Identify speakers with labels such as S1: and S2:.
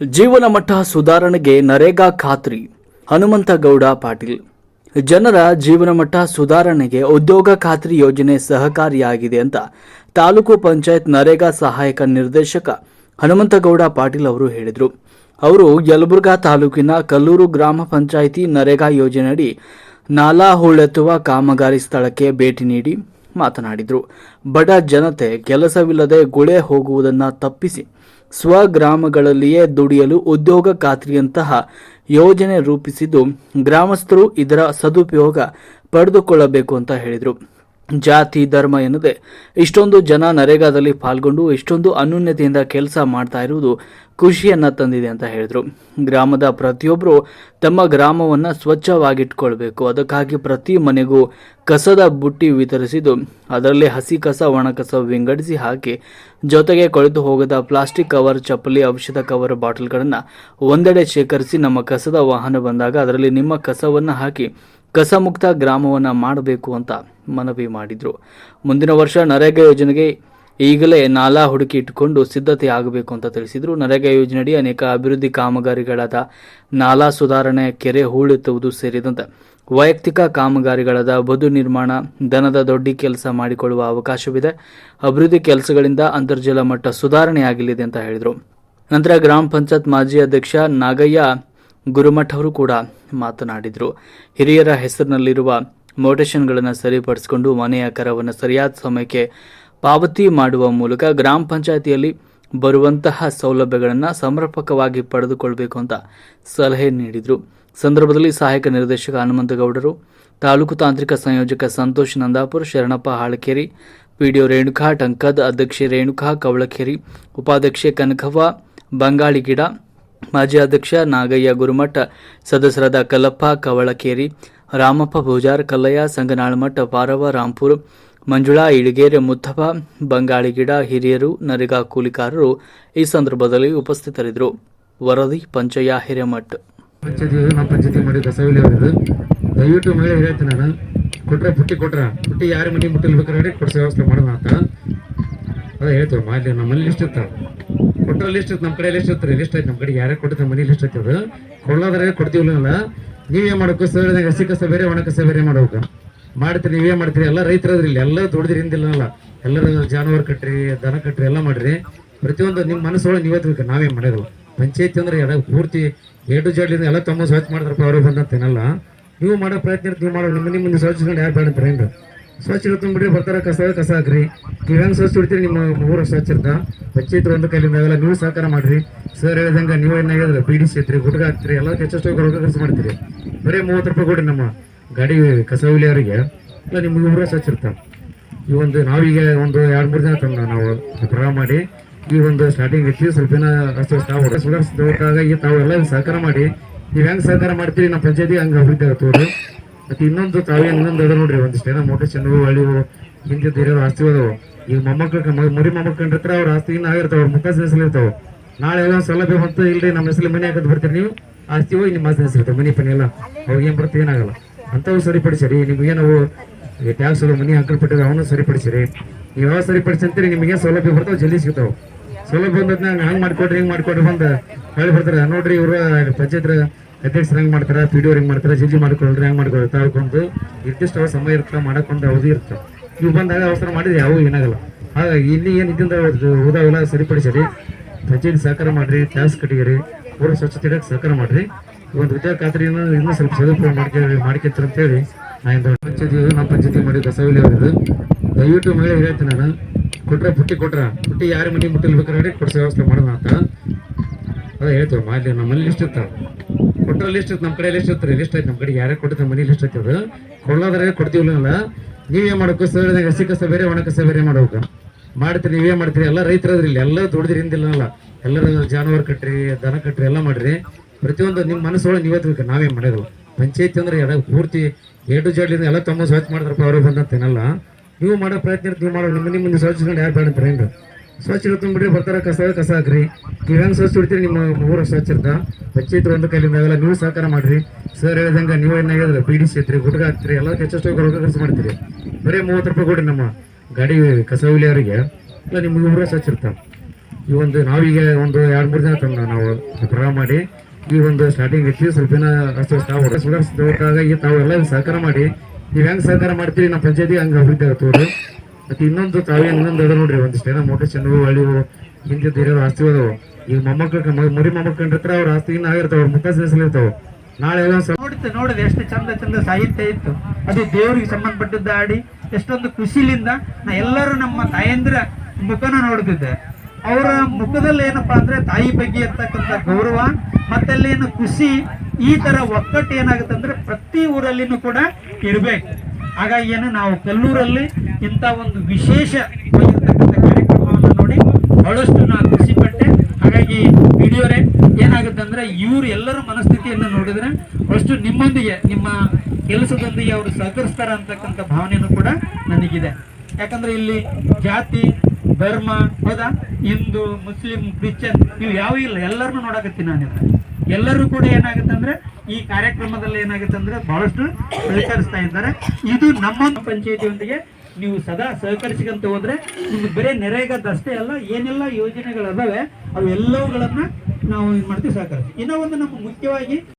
S1: ಜೀವನ ಮಟ್ಟ ಸುಧಾರಣೆಗೆ ನರೇಗಾ ಖಾತ್ರಿ. ಹನುಮಂತಗೌಡ ಪಾಟೀಲ್. ಜನರ ಜೀವನ ಮಟ್ಟ ಸುಧಾರಣೆಗೆ ಉದ್ಯೋಗ ಖಾತ್ರಿ ಯೋಜನೆ ಸಹಕಾರಿಯಾಗಿದೆ ಅಂತ ತಾಲೂಕು ಪಂಚಾಯತ್ ನರೇಗಾ ಸಹಾಯಕ ನಿರ್ದೇಶಕ ಹನುಮಂತಗೌಡ ಪಾಟೀಲ್ ಅವರು ಹೇಳಿದರು. ಅವರು ಯಲಬುರ್ಗಾ ತಾಲೂಕಿನ ಕಲ್ಲೂರು ಗ್ರಾಮ ಪಂಚಾಯಿತಿ ನರೇಗಾ ಯೋಜನೆಯಡಿ ನಾಲಾ ಹೂಳೆತ್ತುವ ಕಾಮಗಾರಿ ಸ್ಥಳಕ್ಕೆ ಭೇಟಿ ನೀಡಿ ಮಾತನಾಡಿದರು. ಬಡ ಜನತೆ ಕೆಲಸವಿಲ್ಲದೆ ಗುಳೆ ಹೋಗುವುದನ್ನು ತಪ್ಪಿಸಿ ಸ್ವಗ್ರಾಮಗಳಲ್ಲಿಯೇ ದುಡಿಯಲು ಉದ್ಯೋಗ ಖಾತ್ರಿಯಂತಹ ಯೋಜನೆ ರೂಪಿಸಿದ್ದು ಗ್ರಾಮಸ್ಥರು ಇದರ ಸದುಪಯೋಗ ಪಡೆದುಕೊಳ್ಳಬೇಕು ಅಂತ ಹೇಳಿದರು. ಜಾತಿ, ಧರ್ಮ ಎನ್ನದೆ ಇಷ್ಟೊಂದು ಜನ ನರೇಗಾದಲ್ಲಿ ಪಾಲ್ಗೊಂಡು ಇಷ್ಟೊಂದು ಅನ್ಯೂನ್ಯತೆಯಿಂದ ಕೆಲಸ ಮಾಡ್ತಾ ಇರುವುದು ಖುಷಿಯನ್ನ ತಂದಿದೆ ಅಂತ ಹೇಳಿದರು. ಗ್ರಾಮದ ಪ್ರತಿಯೊಬ್ಬರು ತಮ್ಮ ಗ್ರಾಮವನ್ನು ಸ್ವಚ್ಛವಾಗಿಟ್ಕೊಳ್ಬೇಕು. ಅದಕ್ಕಾಗಿ ಪ್ರತಿ ಮನೆಗೂ ಕಸದ ಬುಟ್ಟಿ ವಿತರಿಸಿದ್ದು. ಅದರಲ್ಲಿ ಹಸಿ ಕಸ, ಒಣ ಕಸ ವಿಂಗಡಿಸಿ ಹಾಕಿ ಜೊತೆಗೆ ಕೊಳೆತು ಹೋಗದ ಪ್ಲಾಸ್ಟಿಕ್ ಕವರ್, ಚಪ್ಪಲಿ, ಔಷಧ ಕವರ್ ಬಾಟಲ್ಗಳನ್ನು ಒಂದೆಡೆ ಶೇಖರಿಸಿ ನಮ್ಮ ಕಸದ ವಾಹನ ಬಂದಾಗ ಅದರಲ್ಲಿ ನಿಮ್ಮ ಕಸವನ್ನು ಹಾಕಿ ಕಸಮುಕ್ತ ಗ್ರಾಮವನ್ನು ಮಾಡಬೇಕು ಅಂತ ಮನವಿ ಮಾಡಿದರು. ಮುಂದಿನ ವರ್ಷ ನರೇಗಾ ಯೋಜನೆಗೆ ಈಗಲೇ ನಾಲಾ ಹುಡುಕಿ ಇಟ್ಟುಕೊಂಡು ಸಿದ್ಧತೆ ಆಗಬೇಕು ಅಂತ ತಿಳಿಸಿದರು. ನರೇಗಾ ಯೋಜನೆಯಡಿ ಅನೇಕ ಅಭಿವೃದ್ಧಿ ಕಾಮಗಾರಿಗಳಾದ ನಾಲಾ ಸುಧಾರಣೆ ಕೆರೆ ಹೂಳೆತ್ತುವುದು ಸೇರಿದಂತೆ ವೈಯಕ್ತಿಕ ಕಾಮಗಾರಿಗಳಾದ ಬದು ನಿರ್ಮಾಣ, ದನದ ದೊಡ್ಡಿ ಕೆಲಸ ಮಾಡಿಕೊಳ್ಳುವ ಅವಕಾಶವಿದೆ. ಅಭಿವೃದ್ಧಿ ಕೆಲಸಗಳಿಂದ ಅಂತರ್ಜಲ ಮಟ್ಟ ಸುಧಾರಣೆಯಾಗಲಿದೆ ಅಂತ ಹೇಳಿದರು. ನಂತರ ಗ್ರಾಮ ಪಂಚಾಯತ್ ಮಾಜಿ ಅಧ್ಯಕ್ಷ ನಾಗಯ್ಯ ಗುರುಮಠ ಅವರು ಕೂಡ ಮಾತನಾಡಿದರು. ಹಿರಿಯರ ಹೆಸರಿನಲ್ಲಿರುವ ಮೋಟೇಷನ್ಗಳನ್ನು ಸರಿಪಡಿಸಿಕೊಂಡು ಮನೆಯ ಕರವನ್ನು ಸರಿಯಾದ ಸಮಯಕ್ಕೆ ಪಾವತಿ ಮಾಡುವ ಮೂಲಕ ಗ್ರಾಮ ಪಂಚಾಯಿತಿಯಲ್ಲಿ ಬರುವಂತಹ ಸೌಲಭ್ಯಗಳನ್ನು ಸಮರ್ಪಕವಾಗಿ ಪಡೆದುಕೊಳ್ಬೇಕು ಅಂತ ಸಲಹೆ ನೀಡಿದರು. ಸಂದರ್ಭದಲ್ಲಿ ಸಹಾಯಕ ನಿರ್ದೇಶಕ ಹನುಮಂತಗೌಡರು ತಾಲೂಕು ತಾಂತ್ರಿಕ ಸಂಯೋಜಕ ಸಂತೋಷ್ ನಂದಾಪುರ್, ಶರಣಪ್ಪ ಹಾಳಕೇರಿ, ಪಿಡಿಒ ರೇಣುಕಾ, ಟಂಕದ್ ಅಧ್ಯಕ್ಷೆ ರೇಣುಕಾ, ಕವಳಕೇರಿ, ಉಪಾಧ್ಯಕ್ಷೆ ಕನಕವ್ವ ಬಂಗಾಳಿಗಿಡ ಮಾಜಿ ಅಧ್ಯಕ್ಷ ನಾಗಯ್ಯ ಗುರುಮಠ, ಸದಸ್ಯರಾದ ಕಲ್ಲಪ್ಪ, ಕವಳಕೇರಿ, ರಾಮಪ್ಪ ಭೂಜಾರ್, ಕಲ್ಲಯ್ಯ, ಸಂಗನಾಳಮಠ ಪಾರವ ರಾಂಪುರ್ ಮಂಜುಳಾ, ಇಳಿಗೇರಿ ಮುತ್ತಪ್ಪ ಬಂಗಾಳಿಗಿಡ ಹಿರಿಯರು, ನರೇಗಾ ಕೂಲಿಕಾರರು ಈ ಸಂದರ್ಭದಲ್ಲಿ ಉಪಸ್ಥಿತರಿದ್ದರು. ವರದಿ, ಪಂಚಯ್ಯ, ಹಿರೇಮಠ್.
S2: ಪಂಚಾಯತಿ ನಮ್ಮ ಪಂಚಾಯತಿ ಮಾಡಿ ಕಸವಿಲಿ ಅವರದು ದಯವಿಟ್ಟು ಮಹಿಳೆ ಹೇಳ್ತೀನಿ ನಾನು ಕೊಟ್ರೆ ಪುಟ್ಟಿ ಕೊಟ್ರ? ಪುಟ್ಟಿ ಯಾರು ಮನೆ ಮುಟ್ಟಲ್ ಬೇಕಾದ್ರೆ ಕೊಡ್ಸೋ ವ್ಯವಸ್ಥೆ ಮಾಡೋಣ ಅಂತ. ಅದೇ ಹೇಳ್ತೀವಿ ಮಾಡಿ ನಮ್ಮಲ್ಲಿ ಲಿಸ್ಟ್ ಇತ್ತು. ಕೊಟ್ಟರೆ ಲಿಸ್ಟ್ ಇತ್ತು ನಮ್ಮ ಕಡೆ ಲಿಸ್ಟ್ ಇರ್ತಾರೆ ಲಿಸ್ಟ್ ಐತೆ ನಮ್ಮ ಕಡೆ ಯಾರೇ ಕೊಟ್ಟಿರ್ತಾರೆ ಮನೆ ಲಿಸ್ಟ್ ಐತೆ ಅದು. ಕೊಡ್ತೀವಿ ನೀವೇ ಮಾಡಬೇಕು, ಸರ್ ಹಸಿ ಕಸ ಬೇರೆ, ಒಣ ಕಸ ಬೇರೆ ಮಾಡ್ಬೇಕು. ಮಾಡ್ತೀರಿ, ನೀವೇ ಮಾಡ್ತೀರಿ, ಎಲ್ಲ ರೈತರದ್ರಿ ಇಲ್ಲಿ, ಎಲ್ಲ ದುಡಿದ್ರಿ ಹಿಂದಿಲ್ಲ ಎಲ್ಲರೂ ಜಾನುವಾರು ಕಟ್ಟ್ರಿ ದನ ಕಟ್ಟ್ರಿ ಎಲ್ಲ ಮಾಡ್ರಿ. ಪ್ರತಿಯೊಂದು ನಿಮ್ಮ ಮನಸ್ಸೊಳಗೆ ನೀವೇ ತಿಳ್ಕ, ನಾವೇ ಮಾಡೋದು. ಪಂಚಾಯತಿ ಅಂದ್ರೆ ಎಡ ಪೂರ್ತಿ ಏಟು ಜಡ್ಲಿಂದ ಎಲ್ಲ ತಮ್ಮ ಸ್ವಚ್ಛ ಮಾಡಿದ್ರಪ್ಪ, ಅವ್ರಿಗೆ ಬಂದಂತೇನಲ್ಲ ನೀವು ಮಾಡೋ ಪ್ರಯತ್ನ ನೀವು ಮಾಡೋ ನಿಮ್ಮ ನಿಮ್ಮ ಸ್ವಚ್ಛಕೊಂಡು ಯಾರು ಬೇಡ ಅಂತಾರೆ ಸ್ವಚ್ಛ ಇರುತ್ತೆ ಬಿಡ್ರಿ ಬರ್ತಾರೆ ಕಸ ಕಸ ಹಾಕ್ರಿ. ನೀವು ಹೆಂಗೆ ಸ್ವಚ್ಛ ಇಡ್ತೀರಿ ನಿಮ್ಮ ಊರ ಸ್ವಚ್ಛ ಇರ್ತಾ ಪಂಚಾಯತ್ ಒಂದು ಕೈಲಿಂದ ಅವೆಲ್ಲ ನೀವು ಸಹಕಾರ ಮಾಡ್ರಿ. ಸರ್ ಹೇಳಿದಂಗೆ ನೀವು ಪಿ ಡಿ ಸಿ ಐತ್ರಿ ಗುಟ್ಕ ಹಾಕ್ತಿರಿ, ಎಲ್ಲ ಹೆಚ್ಚೆಷ್ಟು ರೊಕ್ಕ ಖರ್ಚು ಮಾಡ್ತೀರಿ. ಬರೀ ಮೂವತ್ತು ರೂಪಾಯಿ ಕೊಡಿ ನಮ್ಮ ಗಾಡಿ ಕಸ ಹುಲಿಯವರಿಗೆ ನಿಮಗೆ ನಿಮ್ಮ ಊರ ಸ್ವಚ್ಛ ಇರ್ತಾವೆ ಈ ಒಂದು ನಾವೀಗ ಒಂದು ಎರಡು, ಮೂರು ದಿನ ತಂದ ನಾವು ಪ್ರಾರಂಭ ಮಾಡಿ, ಈ ಒಂದು ಸ್ಟಾರ್ಟಿಂಗ್ ಇತ್ತು ಸ್ವಲ್ಪ ಸುಧಾರಿಸಿದಾಗ ಈ ತಾವೆಲ್ಲ ಸಹಕಾರ ಮಾಡಿ, ನೀವು ಹೆಂಗೆ ಸಹಕಾರ ಮಾಡ್ತೀರಿ ನಮ್ಮ ಪಂಚಾಯತಿ ಹಂಗೆ ಅಭಿವೃದ್ಧಿ ಆಗ್ತವ್ರು ಮತ್ತು ಇನ್ನೊಂದು ತಾವೇ ಇನ್ನೊಂದು ಅದ ನೋಡ್ರಿ, ಒಂದಿಷ್ಟು ಏನೋ ಮೋಟರ್ ಚೆನ್ನವು ಹಳ್ಳಿ ಹಿಂದೆ ಇರೋ ಆಸ್ತಿ ಹೋದವು ಈಗ ಮೊಮ್ಮಕ್ಕಳು ಮರಿ ಮೊಮ್ಮಕ್ಕಂಡಿರ್ತಾರೆ ಅವ್ರ ಆಸ್ತಿ ಇನ್ನ ಆಗಿರ್ತಾವೆ, ಅವ್ರ ಮುಖ ಹೆಸರು ಇರ್ತಾವ ನಾಳೆ ಎಲ್ಲ ಸೌಲಭ್ಯ ಬಂತು, ಇಲ್ರಿ, ನಮ್ಮ ಹೆಸರು ಮನೆ ಹಾಕೋದು ಬರ್ತೀರಿ ನೀವು. ಆಸ್ತಿ ಹೋಗಿ ನಿಮ್ಮ ಹೆಸರು ಮನೆ ಪನಿ ಎಲ್ಲ. ಅವಾಗ ಏನು ಬರುತ್ತೆ, ಏನಾಗಲ್ಲ. ಅಂಥವು ಸರಿಪಡಿಸಿರಿ, ನಿಮ್ಗೆ ನಾವು ಟ್ಯಾಕ್ಸ್ ಮನಿ ಹಾಕಲ್ಪಟ್ಟಿದ್ರೆ ಅವನು ಸರಿಪಡಿಸಿರಿ. ನೀವು ಯಾವ ಸರಿಪಡಿಸಿ ಅಂತೀರಿ, ನಿಮಗೆ ಸೌಲಭ್ಯ ಬರ್ತಾವೆ, ಜಲ್ದಿ ಸಿಗ್ತಾವೆ. ಸೌಲಭ್ಯ ಬಂದದ್ನ ಹಂಗೆ ಮಾಡ್ಕೊಡ್ರಿ, ಹಿಂಗೆ ಮಾಡ್ಕೊಡ್ರಿ ಬಂದು ಹೇಳಿ ಬರ್ತಾರೆ ನೋಡ್ರಿ ಇವರು ಪಂಚಾಯತ್ ಅಧ್ಯಕ್ಷರು ಹೆಂಗೆ ಮಾಡ್ತಾರೆ ಪಿ ಡಿ ಅವ್ರು ಹೆಂಗೆ ಮಾಡ್ತಾರೆ, ಜಲ್ದಿ ಮಾಡ್ಕೊಳ್ರಿ, ಹೆಂಗೆ ಮಾಡ್ಕೊಳ್ರಿ ತಾಳ್ಕೊಂಡು ನಿರ್ದಿಷ್ಟ ಸಮಯ ಇರುತ್ತೆ ಮಾಡೋಕ್ಕೊಂದು ಅವಧಿ ಇರ್ತವೆ ನೀವು ಬಂದಾಗ ಅವಸರ ಮಾಡಿದ್ರೆ ಯಾವ ಏನಾಗಲ್ಲ. ಹಾಗಾಗಿ ಇಲ್ಲಿ ಏನು ಇದ್ದಿಂದ ಹೋದಾವೆಲ್ಲ ಸರಿಪಡಿಸಿರಿ. ಪಂಚಾಯತ್ ಸಹಕಾರ ಮಾಡ್ರಿ ಟ್ಯಾಕ್ಸ್ ಕಟ್ಟಿಗಿರಿ, ಊರ ಸ್ವಚ್ಛತೆ ಸಹಕಾರ ಮಾಡ್ರಿ. ಒಂದು ವಿದ್ಯಾ ಖಾತ್ರಿಯನ್ನು ಇನ್ನೂ ಸ್ವಲ್ಪ ಸದುಪಯೋಗ ಅಂತ ಹೇಳಿ ಅಂತೇಳಿ ನಾನು ಪಂಚಾಯತಿ ನಮ್ಮ ಪಂಚಾಯತಿ ಮಾಡಿ ಕಸವಿಲಿ ಇದು ದಯವಿಟ್ಟು ಮೇಲೆ ಹೇಳ್ತೀನಿ ನಾನು, ಕೊಟ್ರೆ ಪುಟ್ಟಿ ಕೊಟ್ರ, ಪುಟ್ಟಿ ಯಾರ ಮನೆ ಮುಟ್ಟಿಲ್ ಬೇಕಾದ್ರೆ ಕೊಡ್ಸೋ ವ್ಯವಸ್ಥೆ ಮಾಡೋಣ ಅಂತ. ಅದೇ ಹೇಳ್ತೇವೆ ಮಾಡಿ ನಮ್ಮಲ್ಲಿ ಲಿಸ್ಟ್ ಇರ್ತಾರೆ ಕೊಟ್ಟರೆ ಲಿಸ್ಟ್ ಇತ್ತು, ನಮ್ಮ ಕಡೆ ಲಿಸ್ಟ್ ಇರ್ತಾರೆ ಲಿಸ್ಟ್ ಐತೆ, ನಮ್ಮ ಕಡೆ ಯಾರೇ ಕೊಟ್ಟಿದ್ ಮನೆ ಲಿಸ್ಟ್ ಆಯ್ತದ ಕೊಡ್ತೀವಿ ಕೊಡ್ತೀವಿಲ್ಲ ನೀವೇ ಮಾಡಬೇಕು ಸರ್ ಹಸಿ ಕಸ ಬೇರೆ, ಒಣ ಕಸ ಬೇರೆ ಮಾಡ್ಬೇಕು. ಮಾಡ್ತೀರಿ, ನೀವೇ ಮಾಡ್ತೀರಿ, ಎಲ್ಲ ರೈತರದ್ರಿ ಇಲ್ಲಿ ಎಲ್ಲ ದುಡ್ದಿರಿಂದಿಲ್ಲ ಎಲ್ಲರೂ ಜಾನುವಾರು ಕಟ್ರಿ, ದನ ಕಟ್ರಿ, ಎಲ್ಲ ಮಾಡ್ರಿ. ಪ್ರತಿಯೊಂದು ನಿಮ್ಮ ಮನಸ್ಸೊಳಗೆ ನೀವೇ ತಿಳ್ಕ, ನಾವೇ ಮಾಡೋದು ಪಂಚಾಯತಿ ಅಂದ್ರೆ ಎಲ್ಲ ಪೂರ್ತಿ ಎರಡು ಜಡ್ಲಿಂದ ಎಲ್ಲ ತಮ್ಮ ಸ್ವಚ್ಛ ಮಾಡಿದ್ರಪ್ಪ ಅವ್ರಿಗೆ ಬಂದಂತೇನಲ್ಲ ನೀವು ಮಾಡೋ ಪ್ರಯತ್ನ ನೀವು ಮಾಡೋ ನಿಮ್ಮ ನಿಮ್ಮನ್ನು ಸ್ವಚ್ಛಕೊಂಡು ಯಾರು ಬೇಡ ಏನ್ರಿ? ಸ್ವಚ್ಛ ಬಿಡ್ರಿ ಬರ್ತಾರೆ ಕಸ ಕಸ ಹಾಕ್ರಿ. ನೀವು ಹೆಂಗೆ ಸ್ವಚ್ಛ ಇಡ್ತೀರಿ ನಿಮ್ಮ ಊರ ಸ್ವಚ್ಛ ಇರ್ತಾ ಪಂಚಾಯತ್ ಒಂದು ಕೈಲಿಂದ ಅವೆಲ್ಲ ನೀವು ಸಹಕಾರ ಮಾಡ್ರಿ. ಸರ್ ಹೇಳಿದಂಗೆ ನೀವು ಪಿ ಡಿ ಸಿ ಗುಡ್ಗ ಹಾಕ್ತಿರಿ, ಎಲ್ಲ ಹೆಚ್ಚೆಷ್ಟು ರೊಕ್ಕ ಖರ್ಚು ಮಾಡ್ತೀರಿ. ಬರೀ ಮೂವತ್ತು ರೂಪಾಯಿ ಕೊಡಿ ನಮ್ಮ ಗಾಡಿ, ಕಸ ಎಲ್ಲ ನಿಮ್ಮ ಊರ ಸ್ವಚ್ಛ ಇರ್ತಾವೆ. ಈ ಒಂದು ನಾವೀಗ ಒಂದು ಎರಡು ಮೂರು ದಿನ ತಂದು ನಾವು ಪ್ರಾರಂಭ ಮಾಡಿ ಈ ಒಂದು ಸ್ಟಾರ್ಟಿಂಗ್ ಐತಿ ಸ್ವಲ್ಪ ತಾವು ತಾವೆಲ್ಲ ಸಹಕಾರ ಮಾಡಿ, ನೀವ್ ಹೆಂಗ್ ಸಹಕಾರ ಮಾಡ್ತೀರಿ ನಮ್ಮ ಪಂಚಾಯತಿ ಹಂಗ ಅಭಿವೃದ್ಧಿ ಆಗ್ತವ್ರಿ ಮತ್ತೆ ಇನ್ನೊಂದು ತಾವೇ ಇನ್ನೊಂದು ಅದ ನೋಡ್ರಿ, ಒಂದಿಷ್ಟು ಏನೋ ಮೋಟರ್ ಚೆನ್ನವು ಹಳ್ಳಿವು ಹಿಂದೆ ಹಿರಿಯರು ಆಸ್ತಿ ಅದಾವು ಈಗ ಮೊಮ್ಮಕ್ಕಳು ಮರಿ ಮೊಮ್ಮಕ್ಕಂಡ್ರ ಅವ್ರ ಆಸ್ತಿ ಆಗಿರ್ತಾವ, ಅವ್ರ ಮುಖ ಇರ್ತಾವ. ನಾಳೆ ನೋಡ್ತ
S3: ನೋಡಿತ್ತು ನೋಡಿದೆ ಎಷ್ಟು ಚಂದ ಚಂದ ಸಾಹಿತ್ಯ ಇತ್ತು. ಅದು ದೇವ್ರಿಗೆ ಸಂಬಂಧಪಟ್ಟಿದ್ದ ಆಡಿ, ಎಷ್ಟೊಂದು ಖುಷಿಲಿಂದ ನಾ ಎಲ್ಲರೂ ನಮ್ಮ ತಾಯಂದ್ರ ಮುಖನ ನೋಡ್ತಿದ್ದೆ. ಅವರ ಮುಖದಲ್ಲಿ ಏನಪ್ಪಾ ಅಂದ್ರೆ ತಾಯಿ ಬಗ್ಗೆ ಇರ್ತಕ್ಕಂಥ ಗೌರವ ಮತ್ತಲ್ಲಿ ಏನು ಖುಷಿ ಈ ತರ ಒಕ್ಕಟ್ಟು ಏನಾಗುತ್ತೆ ಅಂದ್ರೆ ಪ್ರತಿ ಊರಲ್ಲಿನೂ ಕೂಡ ಇರಬೇಕು. ಹಾಗಾಗಿ ಏನು ನಾವು ಕಲ್ಲೂರಲ್ಲಿ ಇಂಥ ಒಂದು ವಿಶೇಷ ಕಾರ್ಯಕ್ರಮವನ್ನು ನೋಡಿ ಬಹಳಷ್ಟು ನಾನು ಖುಷಿ ಪಟ್ಟೆ ಹಾಗಾಗಿ ವಿಡಿಯೋರೇ ಏನಾಗುತ್ತೆ ಅಂದ್ರೆ ಇವ್ರ ಎಲ್ಲರ ಮನಸ್ಥಿತಿಯನ್ನು ನೋಡಿದ್ರೆ ಅಷ್ಟು ನಿಮ್ಮೊಂದಿಗೆ, ನಿಮ್ಮ ಕೆಲಸದೊಂದಿಗೆ ಅವರು ಸಹಕರಿಸ್ತಾರ ಅಂತಕ್ಕಂಥ ಭಾವನೆಯೂ ಕೂಡ ನನಗಿದೆ. ಯಾಕಂದ್ರೆ ಇಲ್ಲಿ ಜಾತಿ, ಧರ್ಮ ಹೌದಾ ಹಿಂದೂ, ಮುಸ್ಲಿಂ, ಕ್ರಿಶ್ಚಿಯನ್ ಇವು ಯಾವ ಇಲ್ಲ. ಎಲ್ಲರನ್ನೂ ನೋಡಕತ್ತೀನಿ ನಾನು ಎಲ್ಲರೂ ಕೂಡ ಏನಾಗುತ್ತೆ ಅಂದ್ರೆ ಈ ಕಾರ್ಯಕ್ರಮದಲ್ಲಿ ಏನಾಗುತ್ತೆ ಅಂದ್ರೆ ಬಹಳಷ್ಟು ಸಹಕರಿಸ್ತಾ ಇದ್ದಾರೆ. ಇದು ನಮ್ಮ ಪಂಚಾಯತಿಯೊಂದಿಗೆ ನೀವು ಸದಾ ಸಹಕರಿಸಿಕಂತ ಹೋದ್ರೆ ನಿಮ್ಗೆ ಬರೀ ನೆರೆಗದಷ್ಟೇ ಅಲ್ಲ, ಏನೆಲ್ಲ ಯೋಜನೆಗಳು ಅದಾವೆ ಅವೆಲ್ಲವುಗಳನ್ನ ನಾವು ಏನ್ ಮಾಡ್ತೀವಿ ಸಹಕರಿಸ್ತೀವಿ ಇನ್ನೂ ಒಂದು ನಮ್ಮ ಮುಖ್ಯವಾಗಿ